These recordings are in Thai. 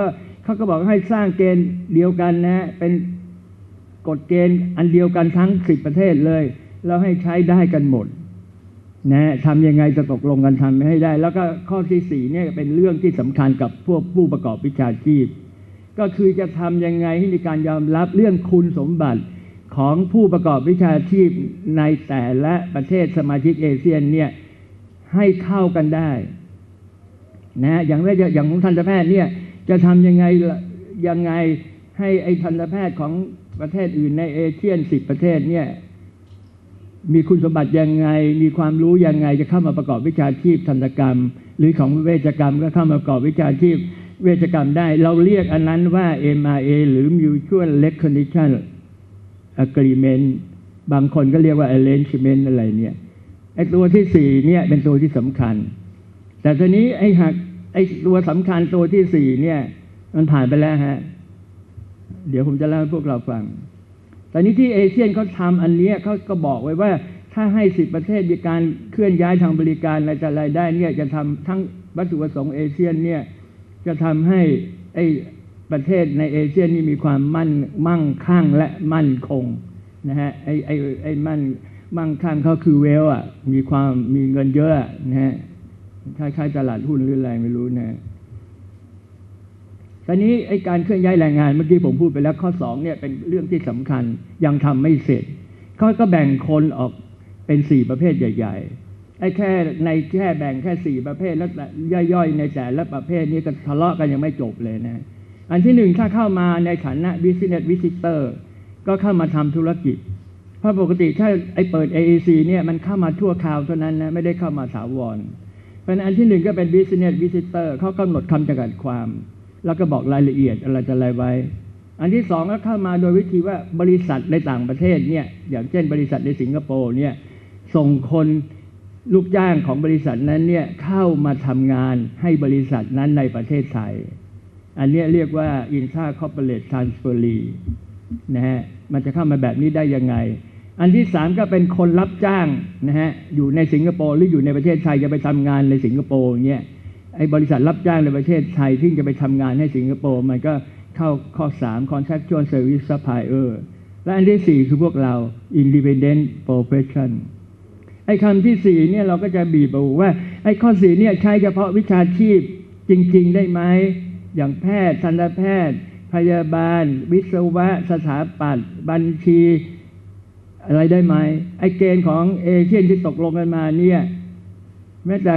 ก็เขาก็บอกให้สร้างเกณฑ์เดียวกันนะฮะเป็นกฎเกณฑ์อันเดียวกันทั้งสิบประเทศเลย แล้วให้ใช้ได้กันหมดนะทำยังไงจะตกลงกันทำให้ได้ แล้วก็ข้อที่สี่เนี่ยเป็นเรื่องที่สำคัญกับพวกผู้ประกอบวิชาชีพ ก็คือจะทำยังไงให้มีการยอมรับเรื่องคุณสมบัติของผู้ประกอบวิชาชีพในแต่ละประเทศสมาชิกเอเชียนเนี่ยให้เข้ากันได้นะอย่างแรกอย่างของทันตแพทย์เนี่ย จะทำยังไงยังไงให้ไอ้ทันตแพทย์ของประเทศอื่นในเอเชียนสิบประเทศเนี่ยมีคุณสมบัติยังไง มีความรู้ยังไง จะเข้ามาประกอบวิชาชีพทันตกรรม หรือของเวชกรรมก็เข้ามาประกอบวิชาชีพเวชกรรมได้ เราเรียกอันนั้นว่า MRA หรือ Mutual Recognition Agreement บางคนก็เรียกว่า Arrangement อะไรเนี่ยไอ้ตัวที่สี่เนี่ยเป็นตัวที่สำคัญ แต่ทีนี้ไอ้หัก ไอ้ตัวสำคัญตัวที่สี่เนี่ย มันผ่านไปแล้วฮะ เดี๋ยวผมจะเล่าให้พวกเราฟัง แต่นี้ที่เอเชียนเขาทำอันนี้เขาก็บอกไว้ว่า ถ้าให้สิบประเทศมีการเคลื่อนย้ายทางบริการอะไรแต่อะไรได้เนี่ยจะทำทั้งวัตถุประสงค์เอเชียนเนี่ยจะทำให้ไอ้ประเทศในเอเชียนนี่มีความมั่นมั่งคั่งและมั่นคงนะฮะไอ้ไอ้ไอ้มั่นมั่งคั่งเขาคือเวลอะมีความมีเงินเยอะนะฮะ คล้ายๆตลาดหุ้นหรืออะไรไม่รู้นะตอนนี้ไอ้การเคลื่อนย้ายแรงงานเมื่อกี้ผมพูดไปแล้วข้อสองเนี่ยเป็นเรื่องที่สำคัญยังทำไม่เสร็จเขาก็แบ่งคนออกเป็นสี่ประเภทใหญ่ ๆ ไอ้แค่ในแค่แบ่งแค่สี่ประเภทแล้วย่อยๆ ในแต่ละประเภทนี้ก็ทะเลาะกันยังไม่จบเลยนะ อันที่หนึ่งถ้าเข้ามาในฐานะ business visitor ก็เข้ามาทำธุรกิจ เพราะปกติถ้าไอ้เปิด AEC เนี่ยมันเข้ามาชั่วคราวเท่านั้นนะไม่ได้เข้ามาถาวร เพราะฉะนั้นอันที่หนึ่งก็เป็น business visitor เขากำหนดคำจำกัดความ แล้วก็บอกรายละเอียดอะไรจะอะไรไว้ อันที่สองก็เข้ามาโดยวิธีว่าบริษัทในต่างประเทศเนี่ยอย่างเช่น บริษัทในสิงคโปร์เนี่ยส่งคนลูกจ้างของบริษัทนั้นเนี่ยเข้ามาทำงานให้บริษัทนั้นในประเทศไทย อันนี้เรียกว่า intra corporate transfer นะฮะมันจะเข้ามาแบบนี้ได้ยังไง อันที่สามก็เป็นคนรับจ้างนะฮะอยู่ในสิงคโปร์หรืออยู่ในประเทศไทยจะไปทำงานในสิงคโปร์เนี่ยไอ้บริษัทรับจ้างในประเทศไทยที่จะไปทำงานให้สิงคโปร์มันก็เข้าข้อสาม contractual service supplier และอันที่สี่คือพวกเรา independent profession ไอ้คำที่สี่เนี่ยเราก็จะบีบเอาว่า ไอ้ข้อสี่เนี่ยใช้เฉพาะวิชาชีพจริง ๆ ได้ไหม อย่างแพทย์ทันตแพทย์ พยาบาล วิศวะ สถาปัตย์บัญชี อะไรได้ไหมไอ้เกณฑ์ของเอเชียนที่ตกลงกันมาเนี่ยแม้แต่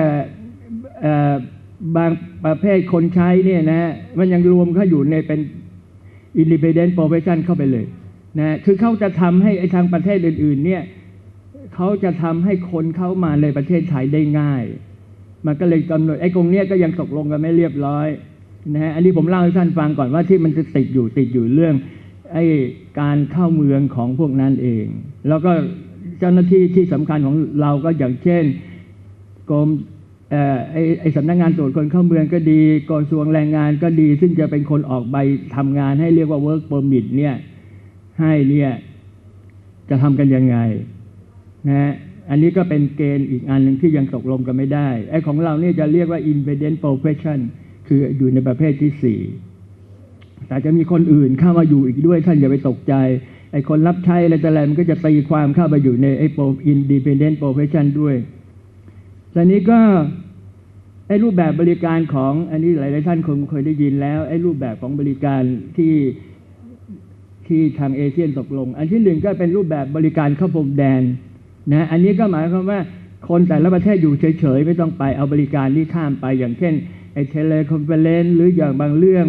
บางประเภทคนใช้เนี่ยนะมันยังรวมเข้าอยู่ในเป็น independent profession เข้าไปเลยนะคือเขาจะทำให้ไอ้ทางประเทศอื่น ๆ เนี่ยเขาจะทำให้คนเข้ามาในประเทศไทยได้ง่าย มันก็เลยกำหนดไอ้ตรงเนี้ยก็ยังตกลงกันไม่เรียบร้อยนะฮะอันนี้ผมเล่าให้ท่านฟังก่อนว่าที่มันจะติดอยู่ติดอยู่เรื่อง ไอ้การเข้าเมืองของพวกนั้นเอง แล้วก็เจ้าหน้าที่ที่สำคัญของเราก็อย่างเช่นกรมไอ้ไอ้สำนักงานตรวจคนเข้าเมืองก็ดีกระทรวงแรงงานก็ดี ซึ่งจะเป็นคนออกใบทำงานให้เรียกว่า work permit เนี่ยให้เนี่ยจะทำกันยังไงนะฮะอันนี้ก็เป็นเกณฑ์อีกอันหนึ่งที่ยังตกลงกันไม่ได้ไอ้ของเราเนี่ยจะเรียกว่า independent profession คืออยู่ในประเภทที่สี่ แต่จะมีคนอื่นเข้ามาอยู่อีกด้วยท่านอย่าไปตกใจไอ้คนรับใช้อะไรแต่อะไรมันก็จะตีความเข้าไปอยู่ในไอ้ pro- independent profession ด้วยต่นี้ก็ไอ้รูปแบบบริการของอันนี้หลายๆท่านคงเคยได้ยินแล้วไอ้รูปแบบของบริการที่ที่ทางเอเชียนตกลง อันที่หนึ่งก็เป็นรูปแบบบริการเข้าพรมแดนนะอันนี้ก็หมายความว่าคนแต่ละประเทศอยู่เฉยๆ ไม่ต้องไปเอาบริการนี้ข้ามไปอย่างเช่นไอ้เทเลคอนเฟอเรนหรืออย่างบางเรื่อง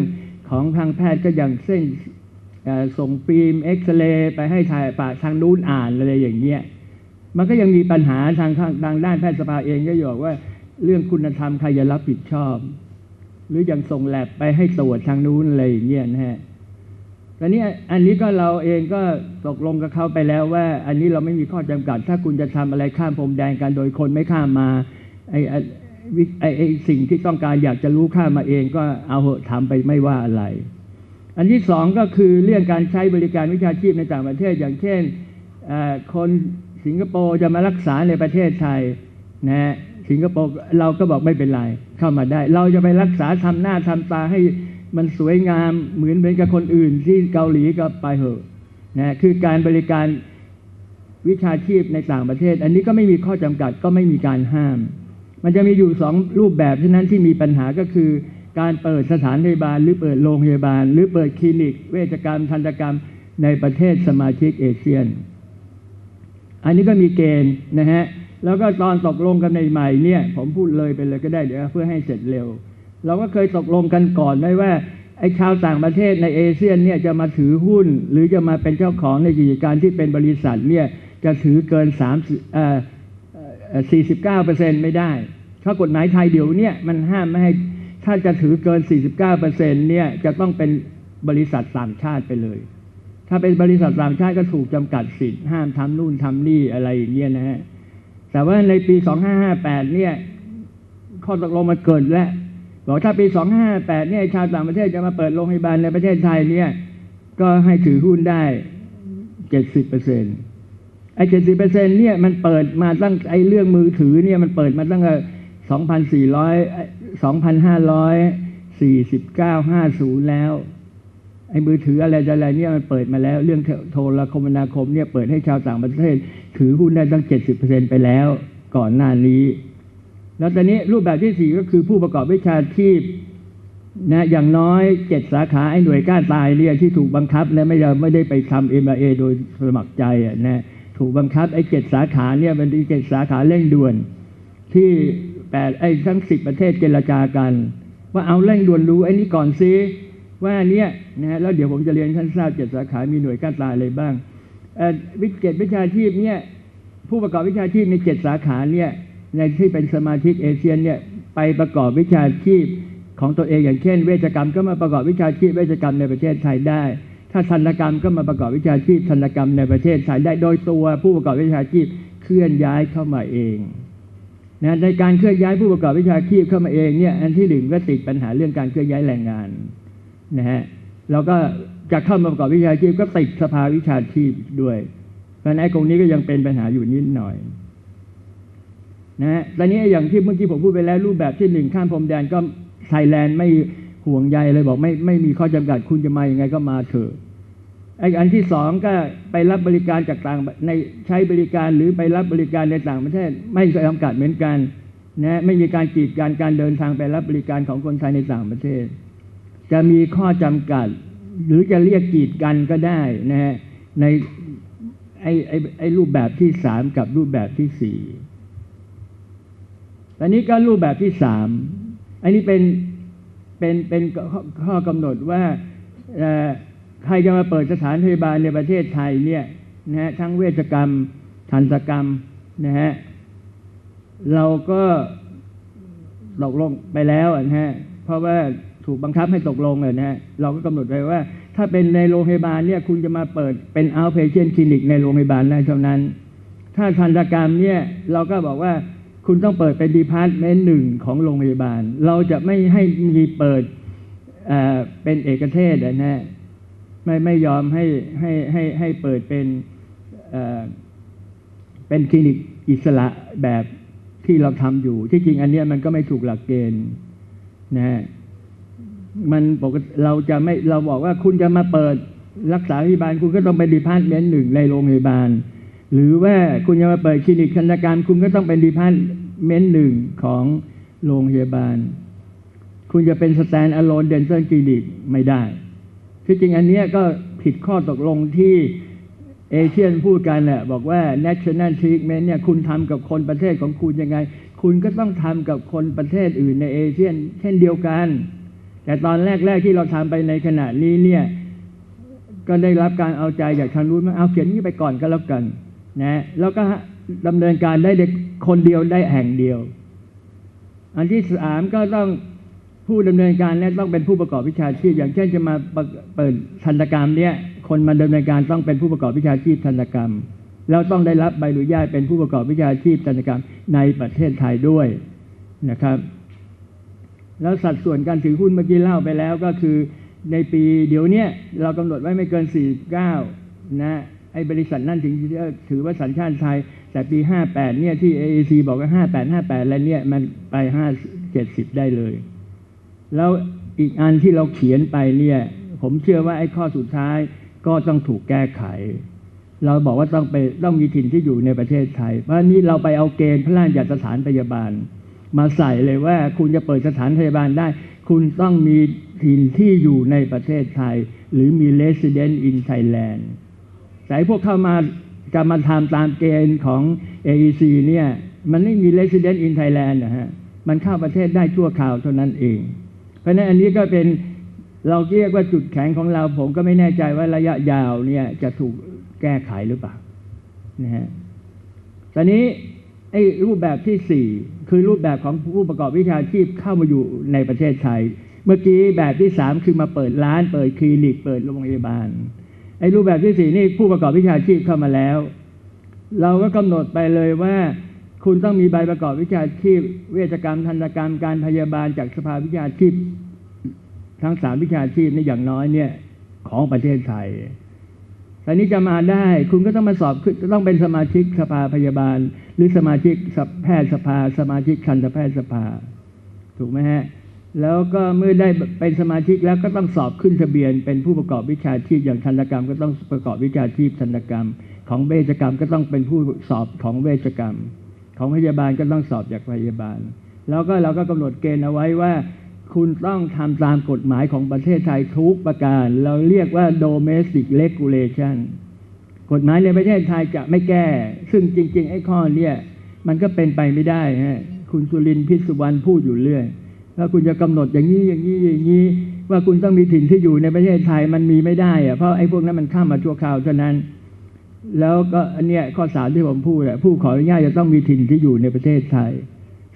ของทางแพทย์ก็อย่างเช่นส่งฟิล์มเอ็กซเรย์ไปให้ทายปากทางนู้นอ่านอะไรอย่างเงี้ยมันก็ยังมีปัญหาทางทางทางด้านแพทยสภาเองก็บอกว่าเรื่องคุณธรรมใครจะรับผิดชอบ หรืออย่างส่งแลบไปให้ตรวจทางนู้นอะไรอย่างเงี้ยนะฮะตอนนี้อันนี้ก็เราเองก็ตกลงกับเขาไปแล้วว่า อันนี้เราไม่มีข้อจำกัด ถ้าคุณจะทำอะไรข้ามพรมแดนกันโดยคนไม่ข้ามมาไอ้ ไอ้วิไอไอสิ่งที่ต้องการอยากจะรู้ข้ามาเองก็เอาเหอะทำไปไม่ว่าอะไร อันที่สองก็คือเรื่องการใช้บริการวิชาชีพในต่างประเทศ อย่างเช่นคนสิงคโปร์จะมารักษาในประเทศไทยนะฮะสิงคโปร์เราก็บอกไม่เป็นไรเข้ามาได้ เราจะไปรักษาทำหน้าทำตาให้มันสวยงามเหมือนเหมือนกับคนอื่นที่เกาหลีก็ไปเหอะนะคือการบริการวิชาชีพในต่างประเทศ อันนี้ก็ไม่มีข้อจำกัดก็ไม่มีการห้าม มันจะมีอยู่สองรูปแบบเท่นั้นที่มีปัญหาก็คือ การเปิดสถานพยาบาล หรือเปิดโรงพยาบาล หรือเปิดคลินิก เวชกรรมทันตกรรมในประเทศสมาชิกเอเชียน อันนี้ก็มีเกณฑ์นะฮะแล้วก็ตอนตกลงกันใหม่ๆเนี่ย ผมพูดเลยไปเลยก็ได้เดี๋ยวเพื่อให้เสร็จเร็ว เราก็เคยตกลงกันก่อนไว้ว่าไอ้ชาวต่างประเทศในเอเชียนเนี่ยจะมาถือหุ้น หรือจะมาเป็นเจ้าของในกิจการที่เป็นบริษัทเนี่ยจะถือเกิน3เอ่อเอ่อ 49เปอร์เซ็นต์ไม่ได้ข้อกฎหมายไทยเดี๋ยวนี่ยมันห้ามไม่ให้ถ้าจะถือเกิน 49เปอร์เนี่ยจะต้องเป็นบริษัทต่างชาติไปเลย ถ้าเป็นบริษัทต่างชาติก็ถูกจำกัดสิทธิ์ห้ามทำนู่นทำนี่อะไรอย่างเงี้ยนะฮะแต่ว่าในปี 2558 เนี่ยข้อตกลงมันเกิดแล้วบอกถ้าปี 2558 เนี่ยชาวต่างประเทศจะมาเปิดโรงพยาบาลในประเทศไทยเนี่ยก็ให้ถือหุ้นได้ 70เปอร์เซ็นต์ ไอ้70เปอร์เซ็นต์เนี่ยมันเปิดมาตั้งไอ้เรื่องมือถือเนี่ยมันเปิดมาตั้งแต่2,400 2,549 50แล้ว ไอ้มือถืออะไรอะไรเนี่ยมันเปิดมาแล้ว เรื่องโทรคมนาคมเนี่ยเปิดให้ชาวต่างประเทศ ถือหุ้นได้ตั้ง70%ไปแล้ว ก่อนหน้านี้ แล้วตอนนี้รูปแบบที่สี่ก็คือผู้ประกอบวิชาชีพนะอย่างน้อยเจ็ดสาขาไอ้หน่วยกล้าตายเนี่ยที่ถูกบังคับนะไม่ได้ไม่ได้ไปทำเอ็มเอโดยสมัครใจอะนะ ถูกบังคับไอ้เจ็ดสาขาเนี่ยเป็นเจ็ดสาขาเร่งด่วน ที่แปดไอ้ทั้งสิบประเทศเจรจากัน ว่าเอาเร่งด่วนรู้ไอ้นี้ก่อนซิว่าเนี่ยนะฮะแล้วเดี๋ยวผมจะเรียนขั้นทราบเจ็ดสาขามีหน่วยกล้าตายอะไรบ้างวิเจ็ดวิชาชีพเนี่ยผู้ประกอบวิชาชีพในเจ็ดสาขาเนี่ยในที่เป็นสมาชิกเอเชียนเนี่ยไปประกอบวิชาชีพของตัวเองอย่างเช่น เวชกรรมก็มาประกอบวิชาชีพเวชกรรมในประเทศไทยได้ ถ้าทันตกรรมก็มาประกอบวิชาชีพทันตกรรมในประเทศไทยได้โดยตัวผู้ประกอบวิชาชีพเคลื่อนย้ายเข้ามาเองนะในการเคลื่อนย้ายผู้ประกอบวิชาชีพเข้ามาเองเนี่ยอันที่หนึ่งก็ติดปัญหาเรื่องการเคลื่อนย้ายแรงงานนะฮะเราก็จะเข้ามาประกอบวิชาชีพก็ติดสภาวิชาชีพด้วยเพราะนั้นไอ้ตรงนี้ก็ยังเป็นปัญหาอยู่นิดหน่อยนะฮะตอนนี้อย่างที่เมื่อกี้ผมพูดไปแล้วรูปแบบที่หนึ่งข้ามพรมแดนก็ไทยแลนด์ไม่ ห่วงใยเลยบอกไม่ไม่มีข้อจำกัดคุณจะมาอย่างไงก็มาเถอะไอ้อันที่สองก็ไปรับบริการจากต่างในใช้บริการหรือไปรับบริการในต่างประเทศไม่จำกัดเหมือนกันนะไม่มีการกีดกันการเดินทางไปรับบริการของคนไทยในต่างประเทศ จะมีข้อจำกัด หรือจะเรียกกีดกันก็ได้นะฮะในไอ้ไอ้ไอ้รูปแบบที่สามกับรูปแบบที่สี่ตอนนี้ก็รูปแบบที่สามอันนี้เป็น เป็นเป็นข้อกำหนดว่าใครจะมาเปิดสถานพยาบาลในประเทศไทยเนี่ยนะฮะทั้งเวชกรรมทันตกรรมนะฮะเราก็ตกลงไปแล้วนะฮะเพราะว่าถูกบังคับให้ตกลงเลยนะฮะเราก็กำหนดไว้ว่า ถ้าเป็นในโรงพยาบาลเนี่ยคุณจะมาเปิดเป็น outpatient clinic ในโรงพยาบาลได้เท่านั้น ถ้าทันตกรรมเนี่ยเราก็บอกว่า คุณต้องเปิดเป็นดีพาร์ตเมนต์หนึ่งของโรงพยาบาล เราจะไม่ให้มีเปิดเเป็นเอกเทศนะฮะไม่ไม่ยอมให้ให้ให้ให้เปิดเป็นเเป็นคลินิกอิสระแบบที่เราทำอยู่ ที่จริงอันเนี้ยมันก็ไม่ถูกหลักเกณฑ์นะฮะมันปกติเราจะไม่เราบอกว่าคุณจะมาเปิดรักษาพยาบาลคุณก็ต้องเป็นดีพาร์ตเมนต์หนึ่งในโรงพยาบาล หรือว่าคุณจะมาเปิดคลินิกทันกรรม คุณก็ต้องเป็นดีพาร์ตเมนต์หนึ่งของโรงพยาบาล คุณจะเป็นสแตนอะโลนเดนเซอร์คลินิกไม่ได้ ที่จริงอันนี้ก็ผิดข้อตกลงที่เอเชียนพูดกันแหละบอกว่า national treatment เนี่ยคุณทำกับคนประเทศของคุณยังไง คุณก็ต้องทำกับคนประเทศอื่นในเอเชียนเช่นเดียวกัน แต่ตอนแรก ๆ ที่เราทำไปในขณะนี้เนี่ยก็ได้รับการเอาใจจากทางนู้นมาเอาเขียนนี้ไปก่อนก็แล้วกัน นะแล้วก็ดำเนินการได้คนเดียวได้แห่งเดียว อันที่สามก็ต้องผู้ดำเนินการเนี่ยต้องเป็นผู้ประกอบวิชาชีพ อย่างเช่นจะมาเปิดทันตกรรมเนี่ยคนมาดำเนินการต้องเป็นผู้ประกอบวิชาชีพทันตกรรม แล้วต้องได้รับใบอนุญาตเป็นผู้ประกอบวิชาชีพทันตกรรมในประเทศไทยด้วยนะครับ แล้วสัดส่วนการถือหุ้นเมื่อกี้เล่าไปแล้วก็คือในปีเดี๋ยวนี้เรากำหนดไว้ไม่เกิน 49นะ ไอ้บริษัทนั่นถึงถือว่าสัญชาติไทย แต่ปี 58 เนี่ยที่ AAC บอกว่า 58 58 อะไรเนี่ยมันไป 5 70 ได้เลย แล้วอีกอันที่เราเขียนไปเนี่ยผมเชื่อว่าไอ้ข้อสุดท้ายก็ต้องถูกแก้ไข เราบอกว่าต้องไปต้องมีถิ่นที่อยู่ในประเทศไทย เพราะนี้เราไปเอาเกณฑ์พระราชบัญญัติสถานพยาบาล มาใส่เลยว่าคุณจะเปิดสถานพยาบาลได้ คุณต้องมีถิ่นที่อยู่ในประเทศไทย หรือมี resident in Thailand แต่พวกเข้ามาจะมาทำตามเกณฑ์ของ AEC เนี่ยมันไม่มี resident in Thailand นะฮะมันเข้าประเทศได้ชั่วคราวเท่านั้นเอง เพราะฉะนั้นอันนี้ก็เป็นเราเรียกว่าจุดแข็งของเรา ผมก็ไม่แน่ใจว่าระยะยาวเนี่ยจะถูกแก้ไขหรือเปล่านะฮะตอนนี้ไอ้รูปแบบที่สี่คือรูปแบบของผู้ประกอบวิชาชีพเข้ามาอยู่ในประเทศไทย เมื่อกี้แบบที่สามคือมาเปิดร้าน เปิดคลินิก เปิดโรงพยาบาล ไอ้รูปแบบที่สี่นี่ผู้ประกอบวิชาชีพเข้ามาแล้ว เราก็กำหนดไปเลยว่า คุณต้องมีใบประกอบวิชาชีพ เวชกรรมทันตกรรมการพยาบาลจากสภาวิชาชีพ ทั้งสามวิชาชีพนี่อย่างน้อยเนี่ยของประเทศไทยแต่นี้จะมาได้คุณก็ต้องมาสอบคือต้องเป็นสมาชิกสภาพยาบาล หรือสมาชิกแพทยสภา สมาชิกคันตแพทยสภา ถูกไหมฮะ แล้วก็เมื่อได้เป็นสมาชิกแล้วก็ต้องสอบขึ้นทะเบียน เป็นผู้ประกอบวิชาชีพอย่างทันตกรรม ก็ต้องประกอบวิชาชีพทันตกรรม ของเวชกรรมก็ต้องเป็นผู้สอบของเวชกรรม ของพยาบาลก็ต้องสอบจากพยาบาล แล้วก็เราก็กำหนดเกณฑ์เอาไว้ว่า คุณต้องทำตามกฎหมายของประเทศไทยทุกประการ เราเรียกว่า domestic regulation กฎหมายในประเทศไทยจะไม่แก้ ซึ่งจริง ๆ ไอ้ข้อเนี่ยมันก็เป็นไปไม่ได้ฮะคุณสุรินทร์พิสุวรรณพูดอยู่เรื่อย ว่าคุณจะกำหนดอย่างนี้อย่างนี้อย่างนี้ ว่าคุณต้องมีถิ่นที่อยู่ในประเทศไทยมันมีไม่ได้อะเพราะไอ้พวกนั้นมันข้ามมาชั่วคราวเท่านั้น แล้วก็อันเนี้ยข้อสามที่ผมพูดแหละผู้ขออนุญาตจะต้องมีถิ่นที่อยู่ในประเทศไทย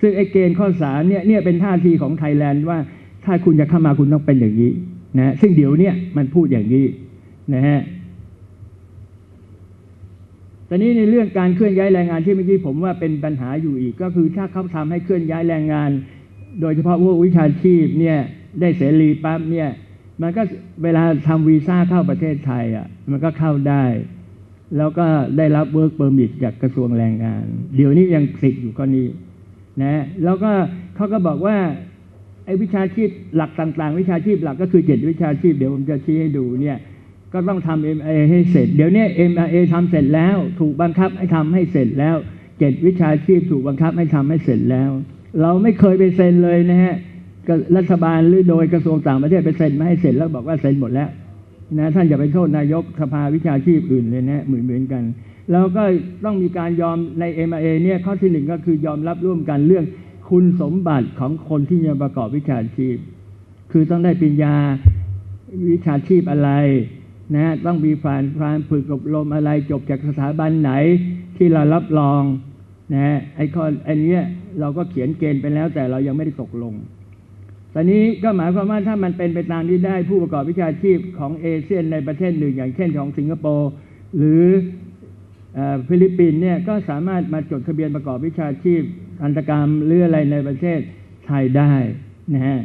ซึ่งไอ้เกณฑ์ข้อสามเนี่ยเนี่ยเป็นท่าทีของไทยแลนด์ว่าถ้าคุณจะเข้ามาคุณต้องเป็นอย่างนี้นะซึ่งเดี๋ยวเนี้ยมันพูดอย่างนี้นะฮะตอนนี้ในเรื่องการเคลื่อนย้ายแรงงานที่เมื่อกี้ผมว่าเป็นปัญหาอยู่อีก ก็คือถ้าเขาทำให้เคลื่อนย้ายแรงงาน โดยเฉพาะพวกวิชาชีพเนี่ยได้เสรีปั๊บเนี่ยมันก็เวลาทำวีซ่าเข้าประเทศไทยอะมันก็เข้าได้ แล้วก็ได้รับเวิร์กเปอร์มิทจากกระทรวงแรงงาน เดี๋ยวนี้ยังติดอยู่ข้อนี้นะแล้วก็เขาก็บอกว่าไอ้วิชาชีพหลักต่างๆ วิชาชีพหลักก็คือเจ็ดวิชาชีพเดี๋ยวผมจะชี้ให้ดูเนี่ยก็ต้องทำ MIA ให้เสร็จ เดี๋ยวนี้ MIA ทำเสร็จแล้ว ถูกบังคับให้ทำให้เสร็จแล้วเจ็ดวิชาชีพถูกบังคับให้ทำให้เสร็จแล้ว เราไม่เคยไปเซ็นเลยนะฮะรัฐบาลหรือโดยกระทรวงต่างประเทศไปเซ็นมาให้เสร็จแล้วบอกว่าเซ็นหมดแล้วนะท่านอย่าไปโทษนายกสภาวิชาชีพอื่นเลยนะเหมือนเหมือนกัน แล้วก็ต้องมีการยอมใน MIA เนี่ยข้อที่หนึ่งก็คือยอมรับร่วมกันเรื่องคุณสมบัติของคนที่จะประกอบวิชาชีพ คือต้องได้ปริญญาวิชาชีพอะไรนะต้องมีผ่านผ่านฝึกอบรมอะไรจบจากสถาบันไหนที่เรารับรอง นะไอ้ข้ออันเนี้ยเราก็เขียนเกณฑ์ไปแล้ว แต่เรายังไม่ได้ตกลง ตอนนี้ก็หมายความว่าถ้ามันเป็นไปตามที่ได้ผู้ประกอบวิชาชีพของเอเชียนในประเทศหนึ่ง อย่างเช่นของสิงคโปร์หรือฟิลิปปินส์เนี่ยก็สามารถมาจดทะเบียนประกอบวิชาชีพอันตกรรมหรืออะไรในประเทศไทยได้นะฮะ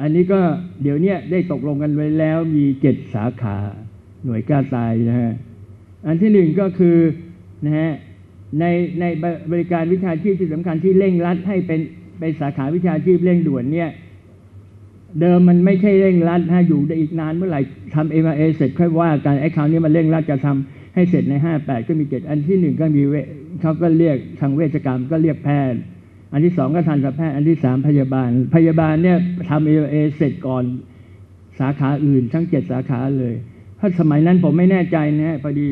อันนี้ก็เดี๋ยวนี้ได้ตกลงกันไว้แล้วมีเจ็ดสาขา หน่วยกล้าตายนะฮะอันที่หนึ่งก็คือนะฮะในในบริการวิชาชีพที่สำคัญที่เร่งรัดให้เป็นเป็นสาขาวิชาชีพเร่งด่วนเนี่ยเดิมมันไม่ใช่เร่งรัดฮะอยู่ได้อีกนานเมื่อไหร่ทำเอ็มเอเสร็จค่อยว่ากันไอ้คราวนี้มันเร่งรัดจะทำให้เสร็จในห้าแปดก็มีเจ็ดอันที่หนึ่งก็มีเวเขาก็เรียกทางเวชกรรมก็เรียกแพทย์ อันที่สองก็ทันตแพทย์อันที่สามพยาบาล พยาบาลเนี่ยทำเอเอเสร็จก่อนสาขาอื่น ทั้งเจ็ดสาขาเลย เพราสมัยนั้นผมไม่แน่ใจนะฮะพอดี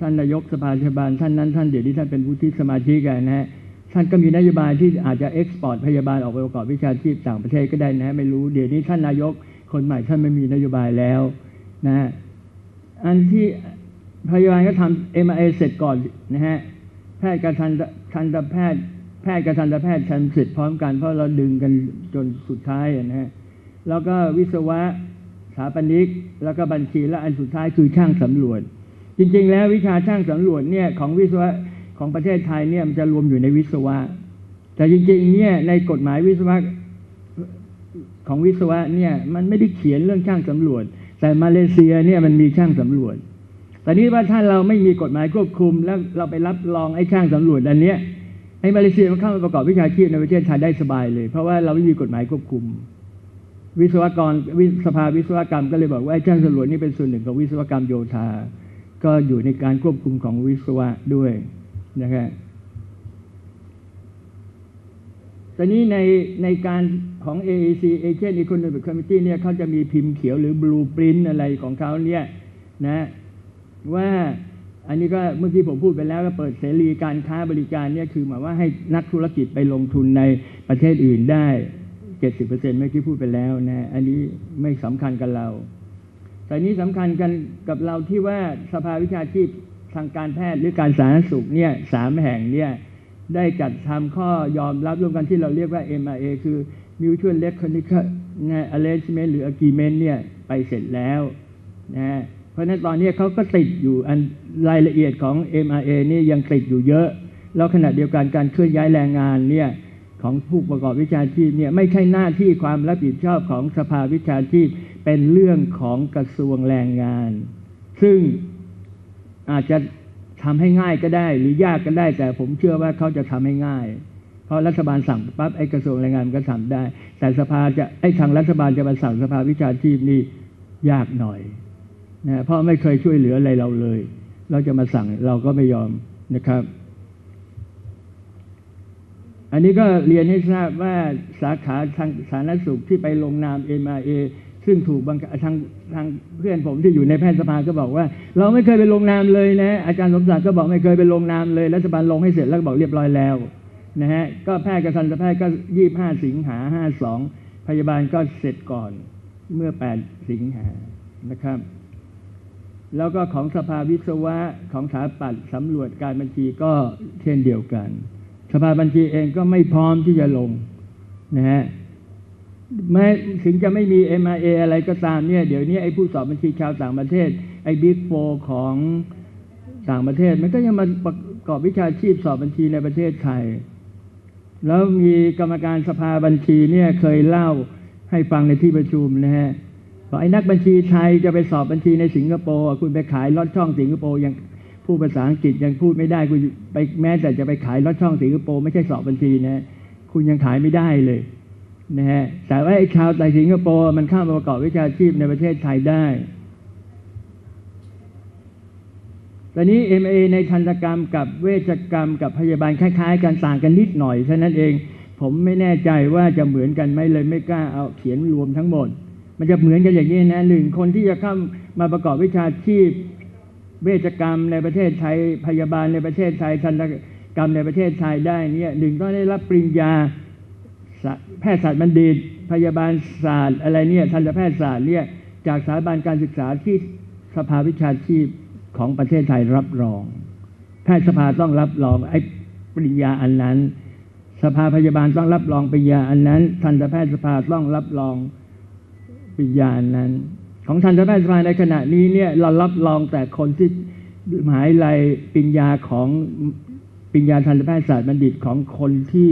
ท่านนายกสภาพยาบาลท่านนั้นท่านเดี๋ยวนี้ท่านเป็นผู้ที่สมาชิกนะฮะท่านก็มีนโยบายที่อาจจะเอ็กซ์พอร์ตพยาบาลออกไปประกอบวิชาชีพต่างประเทศก็ได้นะไม่รู้เดี๋ยวนี้ท่านนายกคนใหม่ท่านไม่มีนโยบายแล้วนะฮะอันที่พยาบาลก็ทำเอ็มเอเสร็จก่อนนะฮะแพทย์กับทันทันตแพทย์แพทย์กับทันตแพทย์ทำเสร็จพร้อมกันเพราะเราดึงกันจนสุดท้ายนะฮะแล้วก็วิศวะ ถาปนิก แล้วก็บัญชีและอันสุดท้ายคือช่างสำรวจ จริง ๆ แล้ววิชาช่างสำรวจเนี่ยของวิศวะของประเทศไทยเนี่ยมันจะรวมอยู่ในวิศวะ แต่จริงๆเนี่ยในกฎหมายวิศวะของวิศวะเนี่ยมันไม่ได้เขียนเรื่องช่างสำรวจ แต่มาเลเซียเนี่ยมันมีช่างสำรวจแต่นี้ว่าถ้าเราไม่มีกฎหมายควบคุม แล้วเราไปรับรองไอ้ช่างสำรวจอันเนี้ยไอ้มาเลเซียมันเข้ามาประกอบวิชาชีพในประเทศไทยได้สบายเลย เพราะว่าเราไม่มีกฎหมายควบคุม วิศวกรวิสภาวิศวกรรมก็เลยบอกว่าไอ้ช่างสลวนนี่เป็นส่วนหนึ่งของวิศวกรรมโยธา ก็อยู่ในการควบคุมของวิศวะด้วยนะครับตอนนี้ในในการของ AEC Asian Economic Committee เนี่ยเขาจะมีพิมพ์เขียวหรือ blueprint อะไรของเขาเนี่ยนะว่าอันนี้ก็เมื่อกี้ผมพูดไปแล้วก็เปิดเสรีการค้าบริการเนี่ยคือหมายว่าให้นักธุรกิจไปลงทุนในประเทศอื่นได้ 70%เปอร์เซ็นต์ไมื่อกี้พูดไปแล้วนะอันนี้ไม่สำคัญกับเรา แต่นี้สำคัญกันกับเราที่ว่าสภาวิชาชีพทางการแพทย์หรือการสาธารณสุขเนี่ยสามแห่งเนี่ยได้จัดทำข้อยอมรับร่วมกันที่เราเรียกว่า MRA คือ Mutual Recognition Arrangement หรือ Agreement เนี่ยไปเสร็จแล้วนะเพราะฉะนั้นตอนนี้เขาก็ติดอยู่อันรายละเอียดของ MRA นี่ยังติดอยู่เยอะ แล้วขณะเดียวกันการเคลื่อนย้ายแรงงานเนี่ย ของผู้ประกอบวิชาชีพเนี่ยไม่ใช่หน้าที่ความรับผิดชอบของสภาวิชาชีพ เป็นเรื่องของกระทรวงแรงงาน ซึ่งอาจจะทำให้ง่ายก็ได้หรือยากก็ได้ แต่ผมเชื่อว่าเขาจะทำให้ง่าย เพราะรัฐบาลสั่งปั๊บไอ้กระทรวงแรงงานก็ทำได้ แต่สภาจะไอ้ทางรัฐบาลจะมาสั่งสภาวิชาชีพนี่ยากหน่อยนะเพราะไม่เคยช่วยเหลืออะไรเราเลย เราจะมาสั่งเราก็ไม่ยอมนะครับ อันนี้ก็เรียนให้ทราบว่าสาขาทางสาธารณสุขที่ไปลงนาม MRA ซึ่งถูกบังทางทางเพื่อนผมที่อยู่ในแพทยสภาก็บอกว่า เราไม่เคยไปลงนามเลยนะอาจารย์สมศักดิ์ก็บอกไม่เคยไปลงนามเลยรัฐบาลลงให้เสร็จแล้วก็บอกเรียบร้อยแล้วนะฮะก็แพทย์กับทันตแพทย์ก็ยี่ห้าสิงหาห้าสองพยาบาลก็เสร็จก่อนเมื่อแปดสิงหานะครับ แล้วก็ของสภาวิศวะของสถาปัตย์สำรวจการบัญชีก็เช่นเดียวกัน ภาบัญชีเองก็ไม่พร้อมที่จะลงนะฮะแม้ถึงจะไม่มี MRA อะไรก็ตามเนี่ย เดี๋ยวนี้ไอ้ผู้สอบบัญชีชาวต่างประเทศ ไอ้บิ๊กโฟของต่างประเทศ มันก็ยังมาประกอบวิชาชีพสอบบัญชีในประเทศไทย แล้วมีกรรมการสภาบัญชีเนี่ยเคยเล่าให้ฟังในที่ประชุมนะฮะบอกไอ้นักบัญชีไทยจะไปสอบบัญชีในสิงคโปร์คุณไปขายลอดช่องสิงคโปร์ยัง พูดภาษาอังกฤษยังพูดไม่ได้คุณไปแม้แต่จะไปขายลอดช่องสิงคโปร์ไม่ใช่สอบบัญชีนะคุณยังขายไม่ได้เลยนะฮะแต่ว่าไอ้ชาวไต้สิงคโปร์มันเข้ามาประกอบวิชาชีพในประเทศไทยได้ตอนนี้ MA ในทันตกรรมกับเวชกรรมกับพยาบาลคล้ายๆ กันต่างกันนิดหน่อยเท่านั้นเอง ผมไม่แน่ใจว่าจะเหมือนกันไหมเลยไม่กล้าเอาเขียนรวมทั้งหมด มันจะเหมือนกันอย่างนี้นะหนึ่งคนที่จะเข้ามาประกอบวิชาชีพ เวชกรรมในประเทศไทยพยาบาลในประเทศไทยทันตกรรมในประเทศไทยได้เนี่ยหนึ่งต้องได้รับปริญญาแพทยศาสตร์บัณฑิต พยาบาลศาสตร์อะไรเนี่ยทันตแพทยศาสตร์เนี่ยจากสถาบันการศึกษาที่สภาวิชาชีพของประเทศไทยรับรอง แพทยสภาต้องรับรองไอ้ปริญญาอันนั้น สภาพยาบาลต้องรับรองปริญญาอันนั้น ทันตแพทยสภาต้องรับรองปริญญาอันนั้น ของทันตแพทยสภาในขณะนี้เนี่ยเรารับรองแต่คนที่มหาวิทยาลัยปริญญาของปริญญาทันตแพทยศาสตร์บัณฑิตของคนที่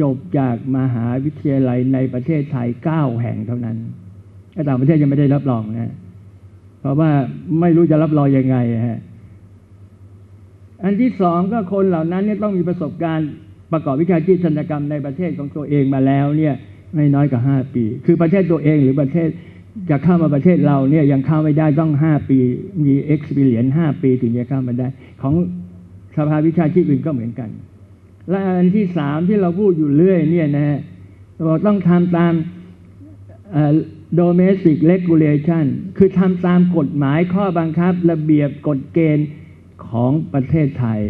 จบจากมหาวิทยาลัยในประเทศไทยเก้าแห่งเท่านั้นต่างประเทศยังไม่ได้รับรองนะ เพราะว่าไม่รู้จะรับรองยังไงฮะ อันที่สองก็คนเหล่านั้นเนี่ยต้องมีประสบการณ์ประกอบวิชาชีพทันกรรมในประเทศของตัวเองมาแล้วเนี่ย ไม่น้อยกว่าห้าปี คือประเทศตัวเองหรือประเทศ จะเข้ามาประเทศเราเนี่ยยังเข้าไม่ได้ต้องห้าปีมี experience ห้าปีถึงจะเข้ามาได้ ของสภาวิชาชีพอื่นก็เหมือนกัน และอันที่สามที่เราพูดอยู่เรื่อยเนี่ยนะฮะเราต้องทำตาม domestic regulation คือทำตามกฎหมายข้อบังคับระเบียบกฎเกณฑ์ของประเทศไทย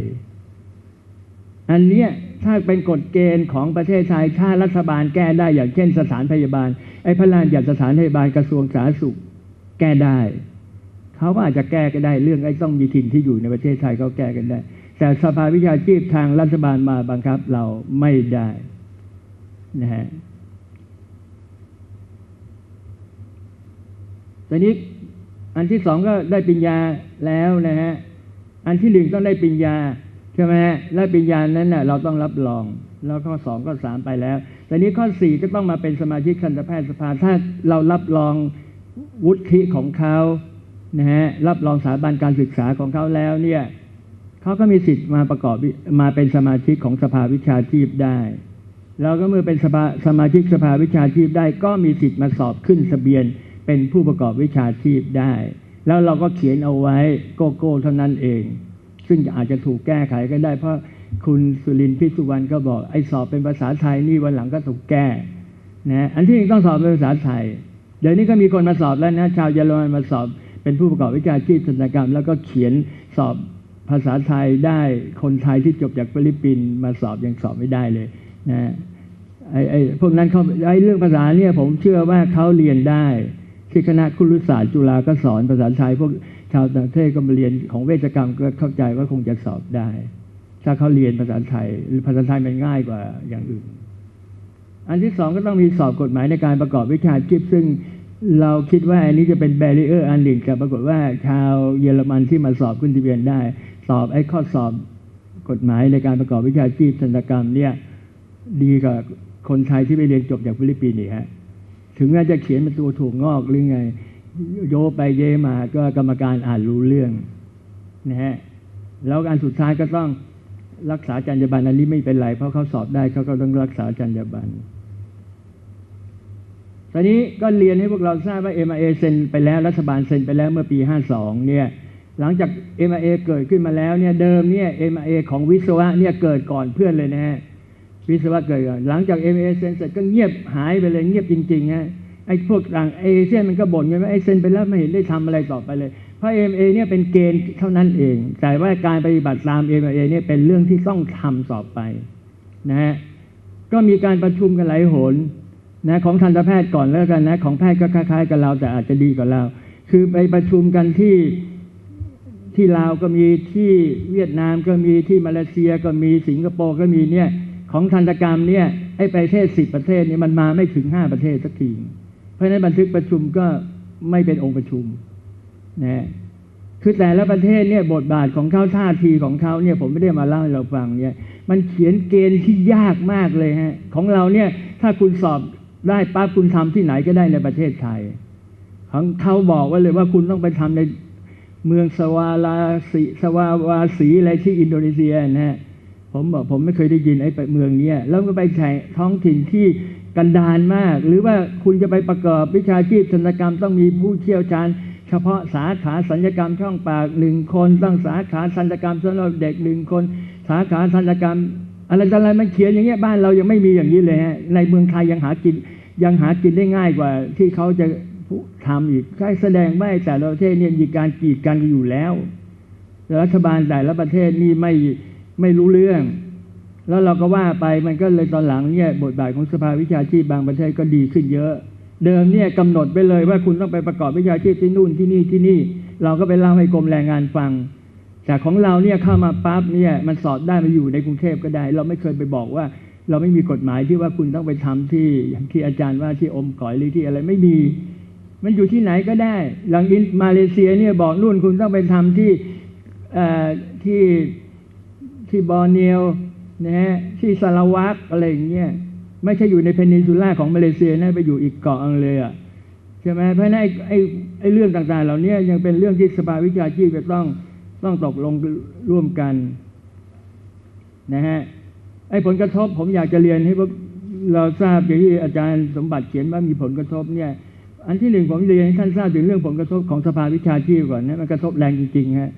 อันเนี้ย ถ้าเป็นกฎเกณฑ์ของประเทศไทยถ้ารัฐบาลแก้ได้อย่างเช่นสถานพยาบาลไอ้พระราชบัติสถานพยาบาลกระทรวงสาธารณสุขแก้ได้เขาก็อาจจะแก้ก็ได้เรื่องไอ้ต้องมีถิ่นที่อยู่ในประเทศไทยเขาแก้กันได้ แต่สภาวิชาชีพทางรัฐบาลมาบังคับเราไม่ได้นะฮะตอนนี้อันที่สองก็ได้ปริญญาแล้วนะฮะอันที่หนึ่งต้องได้ปริญญา ใช่ไหมฮะและปริญญานั้นเน่ะเราต้องรับรอง แล้วข้อสองข้อสามไปแล้วแตอนนี้ข้อสี่ก็ต้องมาเป็นสมาชิกคันตแพทยสภาถ้าเรารับรองวุฒิของเขานะฮะรับรองสถาบันการศึกษาของเขาแล้วเนี่ยเขาก็มีสิทธิ์มาประกอบมาเป็นสมาชิกของสภาวิชาชีพได้แล้วก็เมื่อเป็นสภาสมาชิกสภาวิชาชีพได้ก็มีสิทธิ์มาสอบขึ้นทะเบียนเป็นผู้ประกอบวิชาชีพได้ แล้วเราก็เขียนเอาไว้โกโก้เท่านั้นเอง ซึ่งอาจจะถูกแก้ไขก็ได้ เพราะคุณสุรินทร์พิสุวรรณก็บอกไอ้สอบเป็นภาษาไทยนี่วันหลังก็ถูกแก้นะอันที่จริงต้องสอบเป็นภาษาไทย เดี๋ยวนี้ก็มีคนมาสอบแล้วนะชาวเยอรมันมาสอบ เป็นผู้ประกอบวิชาชีพศัลยกรรม แล้วก็เขียนสอบภาษาไทยได้คนไทยที่จบจากฟิลิปปินส์มาสอบยังสอบไม่ได้เลยนะไอ้ไอ้พวกนั้นเขาไอ้เรื่องภาษาเนี่ยผมเชื่อว่าเขาเรียนได้ที่คณะครุศาสตร์จุฬาก็สอนภาษาไทยพวก ชาวต่างประเทศก็มาเรียนของเวชกรรมก็เข้าใจว่าคงจะสอบได้ ถ้าเขาเรียนภาษาไทยหรือภาษาไทยมันง่ายกว่าอย่างอื่น อันที่สองก็ต้องมีสอบกฎหมายในการประกอบวิชาชีพซึ่งเราคิดว่าอันนี้จะเป็นแบร r เออร์อันหนึ่งแต่ปรากฏว่าชาวเยอรมันที่มาสอบขึ้นทะเบียนได้ สอบไอ้ข้อสอบกฎหมายในการประกอบวิชาชีพศัลยกรรมเนี่ยดีกว่าคนไทยที่ไปเรียนจบจากฟิลิปปินส์อีกฮะถึงแม้จะเขียนเป็นตัวถูกงอกหรือไง โยไปเยมาก็กรรมการอ่านรู้เรื่องนะฮะแล้วการสุดท้ายก็ต้องรักษาจรรยาบรรณอันนี้ไม่เป็นไรเพราะเขาสอบได้เขาก็ต้องรักษาจรรยาบรรณตอนนี้ก็เรียนให้พวกเราทราบว่า MIA เซ็นไปแล้วรัฐบาลเซ็นไปแล้วเมื่อปี 52 เนี่ยหลังจาก MIA เกิดขึ้นมาแล้วเนี่ยเดิมเนี่ย MIA ของวิศวะเนี่ยเกิดก่อนเพื่อนเลยนะฮะวิศวะเกิดก่อนหลังจาก MIA เซ็นเสร็จก็เงียบหายไปเลยเงียบจริงๆฮะ ไอ้พวกต่างเอเชียมันก็บ่นกันว่าไอ้เซ็นไปแล้วไม่เห็นได้ทำอะไรต่อไปเลย เพราะ MA เอเนี่ยเป็นเกณฑ์เท่านั้นเอง แต่ว่าการปฏิบัติตาม MA เอเนี่ยเป็นเรื่องที่ต้องทำต่อไปนะฮะก็มีการประชุมกันหลายหนนะของทันตแพทย์ก่อนแล้วกันนะของแพทย์ก็คล้ายๆกับเราแต่อาจจะดีกว่าเรา คือไปประชุมกันที่ที่ลาวก็มีที่เวียดนามก็มีที่มาเลเซียก็มีสิงคโปร์ก็มีเนี่ยของทันตกรรมเนี่ยไอ้ประเทศสิบประเทศเนี่ยมันมาไม่ถึงห้าประเทศสักที เพราะฉะนั้นบันทึกประชุมก็ไม่เป็นองค์ประชุมนะคือแต่ละประเทศเนี่ยบทบาทของเขาท่าทีของเขาเนี่ยผมไม่ได้มาเล่าให้เราฟังเนี่ยมันเขียนเกณฑ์ที่ยากมากเลยฮะของเราเนี่ยถ้าคุณสอบได้ปั๊บคุณทำที่ไหนก็ได้ในประเทศไทย ของเขาบอกไว้เลยว่าคุณต้องไปทำในเมืองสวาลาสีสวาวาสีอะไรที่อินโดนีเซียนะฮะผมบอกผมไม่เคยได้ยินไอ้เมืองเนี้ยแล้วก็ไปแข่งท้องถิ่นที่ กันดารมาก หรือว่าคุณจะไปประกอบวิชาชีพศัลยกรรมต้องมีผู้เชี่ยวชาญ เฉพาะสาขาศัลยกรรมช่องปากหนึ่งคนต้องสาขาศัลยกรรมสำหรับเด็กหนึ่งคน สาขาศัลยกรรม อะไรต่ออะไรมันเขียนอย่างเงี้ยบ้านเรายังไม่มีอย่างนี้เลยฮะในเมืองไทยยังหากินยังหากินได้ง่ายกว่า ที่เขาจะทำอีกใช่แสดงว่าแต่ละประเทศเนี่ยมีการกีดกันอยู่แล้วรัฐบาลแต่ละประเทศนี่ไม่ไม่รู้เรื่อง แล้วเราก็ว่าไปมันก็เลยตอนหลังเนี่ยบทบาทของสภาวิชาชีพบางประเทศก็ดีขึ้นเยอะ เดิมเนี่ยกำหนดไปเลยว่าคุณต้องไปประกอบวิชาชีพที่นู่นที่นี่ที่นี่ เราก็ไปเล่าให้กรมแรงงานฟัง แต่ของเราเนี่ยเข้ามาปั๊บเนี่ยมันสอบได้มาอยู่ในกรุงเทพก็ได้ เราไม่เคยไปบอกว่า เราไม่มีกฎหมายที่ว่าคุณต้องไปทำที่อย่างที่อาจารย์ว่าที่อมก่อยหรือที่อะไรไม่มีมันอยู่ที่ไหนก็ได้ หลังอินมาเลเซียเนี่ยบอกนู่นคุณต้องไปทำที่ที่ที่บอร์เนียว นะฮะที่สารวัตอะไรอย่างเงี้ยไม่ใช่อยู่ในเพนินซูล่าของมาเลเซียนะไปอยู่อีกเกาะนึงเลยอะใช่ไหมเพราะนั้นไอ้ไอ้ไอ้เรื่องต่างๆ เหล่านี้ยังเป็นเรื่องที่สภาวิชาชีพจะต้องต้องตกลงร่วมกันนะฮะไอ้ผลกระทบผมอยากจะเรียนให้พวกเราทราบอย่างที่อาจารย์สมบัติเขียนว่ามีผลกระทบเนี่ย อันที่หนึ่งผมเรียนให้ท่านทราบถึงเรื่องผลกระทบของสภาวิชาชีพก่อนนะมันกระทบแรงจริงๆฮะ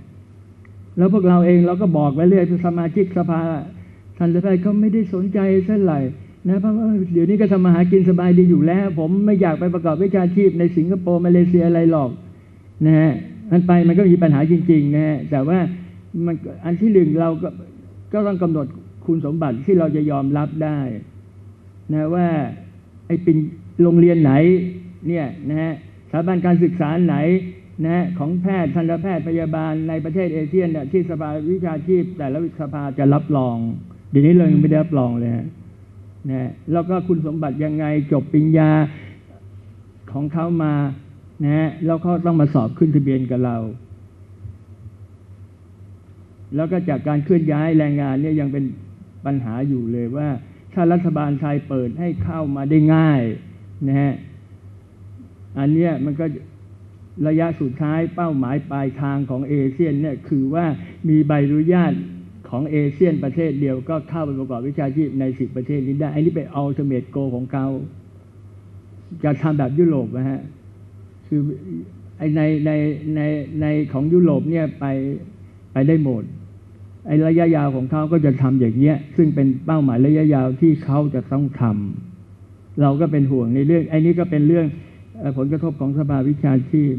แล้วพวกเราเองเราก็บอกไปเรื่อยสมาชิกสภา ท่านจะไปเขาไม่ได้สนใจเท่าไหร่นะเพราะว่าเดี๋ยวนี้ก็ทำมาหากินสบายดีอยู่แล้ว ผมไม่อยากไปประกอบวิชาชีพในสิงคโปร์มาเลเซียอะไรหรอกนะฮะมันไปมันก็มีปัญหาจริงๆนะฮะแต่ว่ามันอันที่หนึ่งเราก็ก็ต้องกำหนดคุณสมบัติที่เราจะยอมรับได้นะว่าไอ้เป็นโรงเรียนไหนเนี่ยนะฮะสถาบันการศึกษาไหนนะของแพทย์ทันตแพทย์พยาบาลในประเทศเอเชียเนี่ยที่สภาวิชาชีพ แต่ละสภาจะรับรอง เดี๋ยวนี้เรายังไม่ได้รับรองเลยนะแล้วก็คุณสมบัติยังไงจบปริญญาของเขามานะแล้วเขาต้องมาสอบขึ้นทะเบียนกับเรา แล้วก็จากการเคลื่อนย้ายแรงงานเนี่ยยังเป็นปัญหาอยู่เลยว่า ถ้ารัฐบาลไทยเปิดให้เข้ามาได้ง่ายนะฮะอันเนี้ยมันก็ระยะสุดท้ายเป้าหมายปลายทางของเอเชียนเนี่ยคือว่ามีใบอนุญาต ของเอเชียนประเทศเดียวก็เข้าไปประกอบวิชาชีพในสิบประเทศนี้ได้อันนี้เป็นอัลเทอร์เมทโกของเขาจะทำแบบยุโรปนะฮะคือไอในในในในของยุโรปเนี่ยไปไปได้หมดไอระยะยาวของเขาก็จะทำอย่างเงี้ย ซึ่งเป็นเป้าหมายระยะยาวที่เขาจะต้องทำเราก็เป็นห่วงในเรื่องไอนี้ก็เป็นเรื่องผลกระทบของสภาวิชาชีพ